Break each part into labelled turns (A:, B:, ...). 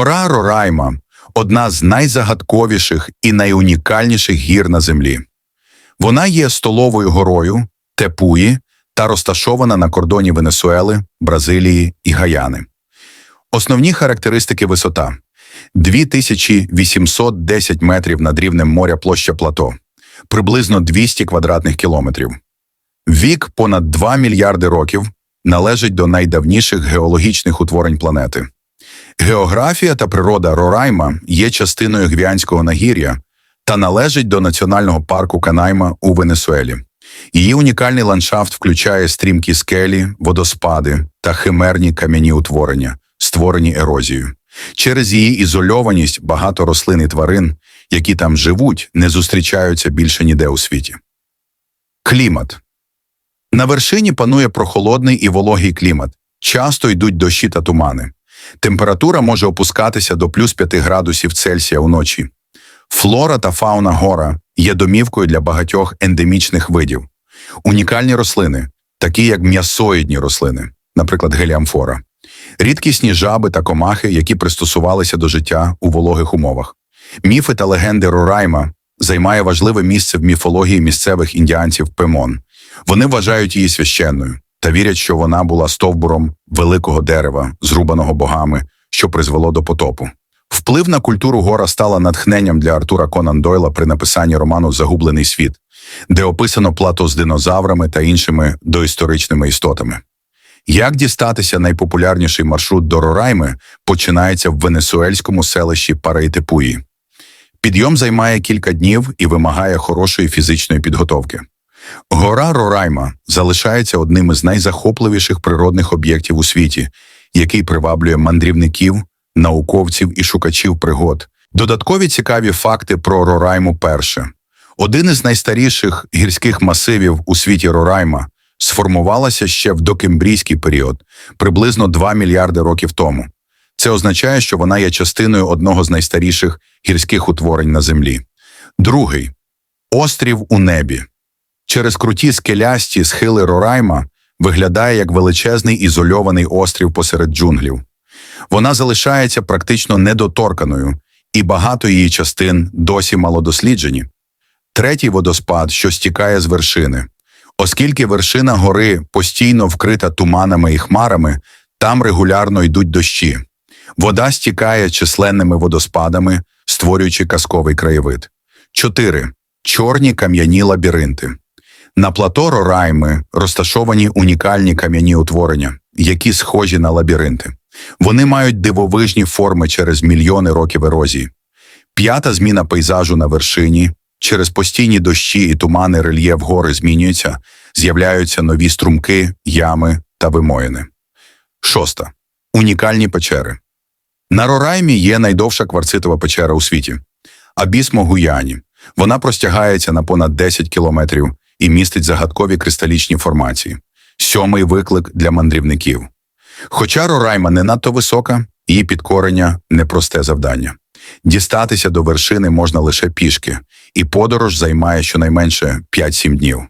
A: Гора Рорайма одна з найзагадковіших і найунікальніших гір на землі. Вона є столовою горою Тепуї та розташована на кордоні Венесуели, Бразилії і Гаяни. Основні характеристики висота 2810 метрів над рівнем моря площа плато, приблизно 200 квадратних кілометрів. Вік понад 2 мільярди років належить до найдавніших геологічних утворень планети. Географія та природа Рорайма є частиною Гвіанського нагір'я та належить до національного парку Канайма у Венесуелі. Її унікальний ландшафт включає стрімкі скелі, водоспади та химерні кам'яні утворення, створені ерозією. Через її ізольованість багато рослин і тварин, які там живуть, не зустрічаються більше ніде у світі. Клімат на вершині панує прохолодний і вологий клімат. Часто йдуть дощі та тумани. Температура може опускатися до плюс 5 градусів Цельсія уночі. Флора та фауна гора є домівкою для багатьох ендемічних видів. Унікальні рослини, такі як м'ясоїдні рослини, наприклад, геліамфора, рідкісні жаби та комахи, які пристосувалися до життя у вологих умовах. Міфи та легенди Рорайма займає важливе місце в міфології місцевих індіанців Пемон. Вони вважають її священною та вірять, що вона була стовбуром великого дерева, зрубаного богами, що призвело до потопу. Вплив на культуру гора стала натхненням для Артура Конан Дойла при написанні роману Загублений світ, де описано плато з динозаврами та іншими доісторичними істотами. Як дістатися найпопулярніший маршрут до Рорайми починається в венесуельському селищі Параїтепуї. Підйом займає кілька днів і вимагає хорошої фізичної підготовки. Гора Рорайма залишається одним із найзахопливіших природних об'єктів у світі, який приваблює мандрівників, науковців і шукачів пригод. Додаткові цікаві факти про Рорайму перше. Один із найстаріших гірських масивів у світі Рорайма сформувалася ще в докембрійський період, приблизно 2 мільярди років тому. Це означає, що вона є частиною одного з найстаріших гірських утворень на Землі. Другий острів у небі. Через круті скелясті схили Рорайма виглядає як величезний ізольований острів посеред джунглів. Вона залишається практично недоторканою, і багато її частин досі малодосліджені. Третій водоспад, що стікає з вершини. Оскільки вершина гори постійно вкрита туманами і хмарами, там регулярно йдуть дощі. Вода стікає численними водоспадами, створюючи казковий краєвид. 4. Чорні кам'яні лабіринти. На плато Рорайми розташовані унікальні кам'яні утворення, які схожі на лабіринти. Вони мають дивовижні форми через мільйони років ерозії. П'ята зміна пейзажу на вершині. Через постійні дощі і тумани рельєф гори змінюється, з'являються нові струмки, ями та вимоїни. Шоста. Унікальні печери. На Рораймі є найдовша кварцитова печера у світі Абісмо Гуяні. Вона простягається на понад 10 кілометрів і містить загадкові кристалічні формації. Сьомий виклик для мандрівників. Хоча Рорайма не надто висока, її підкорення непросте завдання. Дістатися до вершини можна лише пішки, і подорож займає щонайменше 5-7 днів.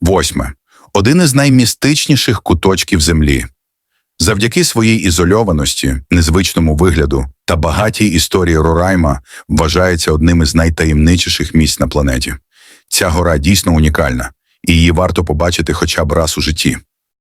A: Восьме. Один із наймістичніших куточків Землі. Завдяки своїй ізольованості, незвичному вигляду та багатій історії Рорайма вважається одним із найтаємничіших місць на планеті. Ця гора дійсно унікальна, і її варто побачити хоча б раз у житті.